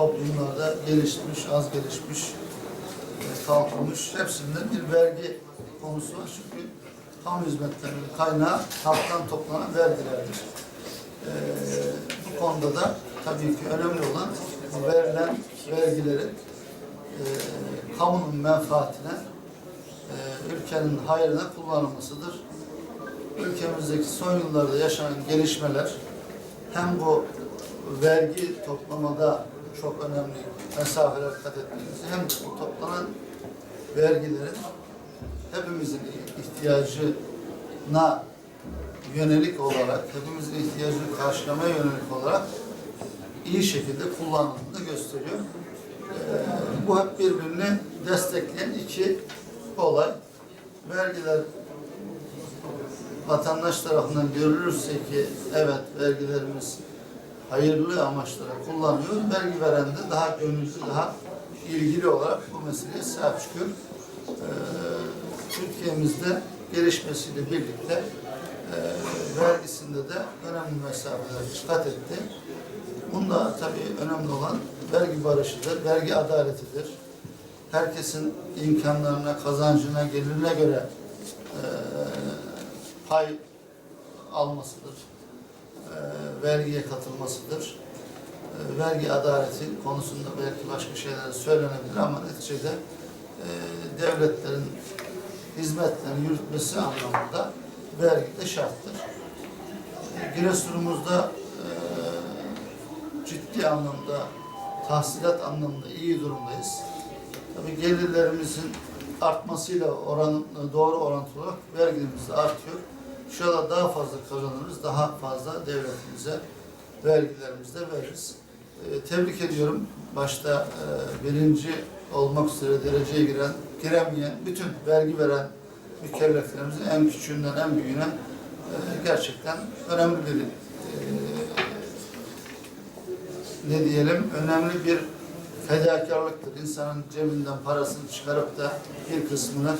toplumlarda gelişmiş, az gelişmiş, e, kalkınmış hepsinde bir vergi konusu var. Çünkü kamu hizmetlerinin kaynağı halktan toplanan vergilerdir. E, bu konuda da tabii ki önemli olan verilen vergilerin e, kamunun menfaatine, e, ülkenin hayrına kullanılmasıdır. Ülkemizdeki son yıllarda yaşanan gelişmeler hem bu vergi toplamada çok önemli mesafeler kat ettiğimizi hem de bu toplanan vergilerin hepimizin ihtiyacına yönelik olarak, hepimizin ihtiyacını karşılamaya yönelik olarak iyi şekilde kullanıldığını gösteriyor. Ee, bu hep birbirini destekleyen iki olay. Vergiler vatandaş tarafından görülürse ki evet vergilerimiz hayırlı amaçlara kullanıyor. Vergi veren de daha gönüllü, daha ilgili olarak bu meseleye sahip çıkıyor. Ee, Türkiye'mizde gelişmesiyle birlikte e, vergisinde de önemli mesafeler kat etti. Bunda tabii önemli olan vergi barışıdır, vergi adaletidir. Herkesin imkanlarına, kazancına, gelirine göre e, pay almasıdır. E, vergiye katılmasıdır. E, vergi adaleti konusunda belki başka şeyler söylenebilir ama neticede e, devletlerin hizmetlerini yürütmesi anlamında vergi de şarttır. Giresun'umuzda ciddi anlamda, tahsilat anlamında iyi durumdayız. Tabii gelirlerimizin artmasıyla oran, doğru orantılı olarak vergilerimiz artıyor. İnşallah daha fazla kazanırız, daha fazla devletimize vergilerimizi de veririz. Ee, tebrik ediyorum. Başta e, birinci olmak üzere dereceye giren, giremeyen, bütün vergi veren mükelleflerimizin en küçüğünden en büyüğüne e, gerçekten önemli bir e, ne diyelim önemli bir fedakarlıktır. İnsanın cebinden parasını çıkarıp da bir kısmını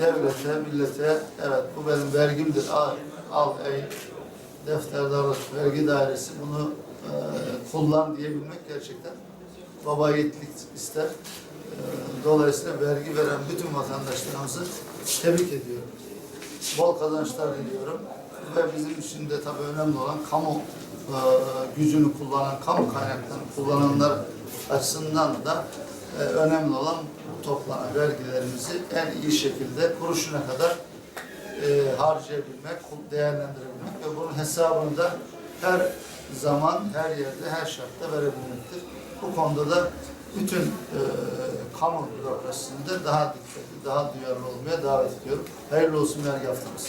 devlete, millete evet bu benim vergimdir al, al ey defterdarlık vergi dairesi bunu e, kullan diyebilmek gerçekten baba yiğitlik ister. E, dolayısıyla vergi veren bütün vatandaşlarımızı tebrik ediyorum. Bol kazançlar diliyorum. Ve bizim için de tabii önemli olan kamu e, gücünü kullanan, kamu kaynaklarını kullananlar açısından da e, önemli olan bu toplanan vergilerimizi en iyi şekilde kuruşuna kadar e, harcayabilmek, değerlendirebilmek ve bunun hesabını da her zaman, her yerde, her şartta verebilmektir. Bu konuda da bütün e, kamu bürokrasisinde daha dikkatli, daha duyarlı olmaya davet ediyorum. Hayırlı olsun vergi haftamız.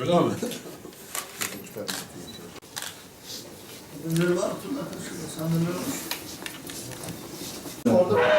Öyle mi? Ürünleri var mı? Tüm arkadaşlar, sandalye olmuş. Orada